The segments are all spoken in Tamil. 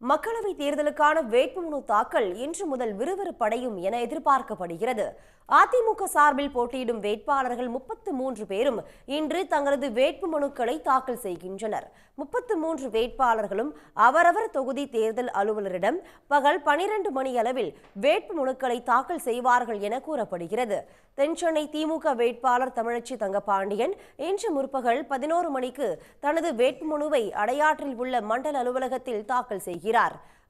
மக்களவை தேர்தலுக்கான வேட்புமனு தாக்கல் இன்று முதல் விறுவிறுப்படையும் என எதிர்பார்க்கப்படுகிறது. அதிமுக சார்பில் போட்டியிடும் வேட்பாளர்கள் முப்பத்து மூன்று பேரும் இன்று தங்களது வேட்புமனுக்களை தாக்கல் செய்கின்றனர். முப்பத்து மூன்று வேட்பாளர்களும் அவரவர் தொகுதி தேர்தல் அலுவலரிடம் பகல் பனிரெண்டு மணி அளவில் வேட்புமனுக்களை தாக்கல் செய்வார்கள் என கூறப்படுகிறது. தென்சென்னை திமுக வேட்பாளர் தமிழச்சி தங்கபாண்டியன் இன்று முற்பகல் பதினோரு மணிக்கு தனது வேட்புமனுவை அடையாற்றில் உள்ள மண்டல அலுவலகத்தில் தாக்கல் செய்கிறார்.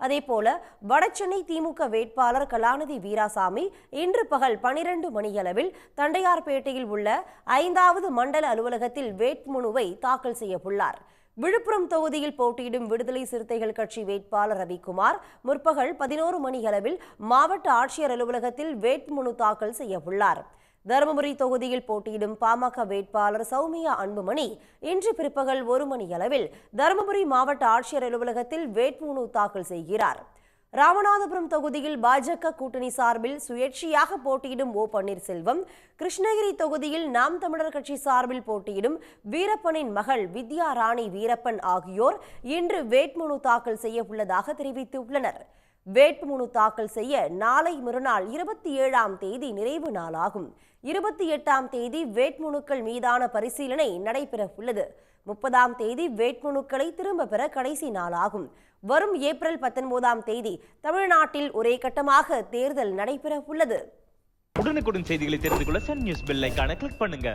அதேபோல வடசென்னை திமுக வேட்பாளர் கலாநிதி வீராசாமி இன்று பகல் பனிரெண்டு மணியளவில் தண்டையார்பேட்டையில் உள்ள ஐந்தாவது மண்டல அலுவலகத்தில் வேட்புமனுவை தாக்கல் செய்யவுள்ளார். விழுப்புரம் தொகுதியில் போட்டியிடும் விடுதலை சிறுத்தைகள் கட்சி வேட்பாளர் ரவிக்குமார் முற்பகல் பதினோரு மணியளவில் மாவட்ட ஆட்சியர் அலுவலகத்தில் வேட்புமனு தாக்கல் செய்யவுள்ளார். தருமபுரி தொகுதியில் போட்டியிடும் பாமக வேட்பாளர் சௌமியா அன்புமணி இன்று பிற்பகல் ஒரு மணி அளவில் தருமபுரி மாவட்ட ஆட்சியர் அலுவலகத்தில் வேட்புமனு தாக்கல் செய்கிறார். ராமநாதபுரம் தொகுதியில் பாஜக கூட்டணி சார்பில் சுயேட்சையாக போட்டியிடும் ஓ பன்னீர்செல்வம் கிருஷ்ணகிரி தொகுதியில் நாம் தமிழர் கட்சி சார்பில் போட்டியிடும் வீரப்பனின் மகள் வித்யா ராணி வீரப்பன் ஆகியோர் இன்று வேட்புமனு தாக்கல் செய்ய உள்ளதாக தெரிவித்துள்ளனர். வேட்புமனு தாக்கல் செய்ய நாளை மறுநாள் இருபத்தி ஏழாம் தேதி நிறைவு நாளாகும். இருபத்தி எட்டாம் தேதி வேட்புமனுக்கள் மீதான பரிசீலனை நடைபெற உள்ளது முப்பதாம் தேதி வேட்புமனுக்களை திரும்ப பெற கடைசி நாளாகும். வரும் ஏப்ரல் பத்தொன்பதாம் தேதி தமிழ்நாட்டில் ஒரே கட்டமாக தேர்தல் நடைபெற உள்ளது உடனுக்குடன் செய்திகளை தெரிந்து கொள்ள சன் நியூஸ் பெல் கிளிக் பண்ணுங்க.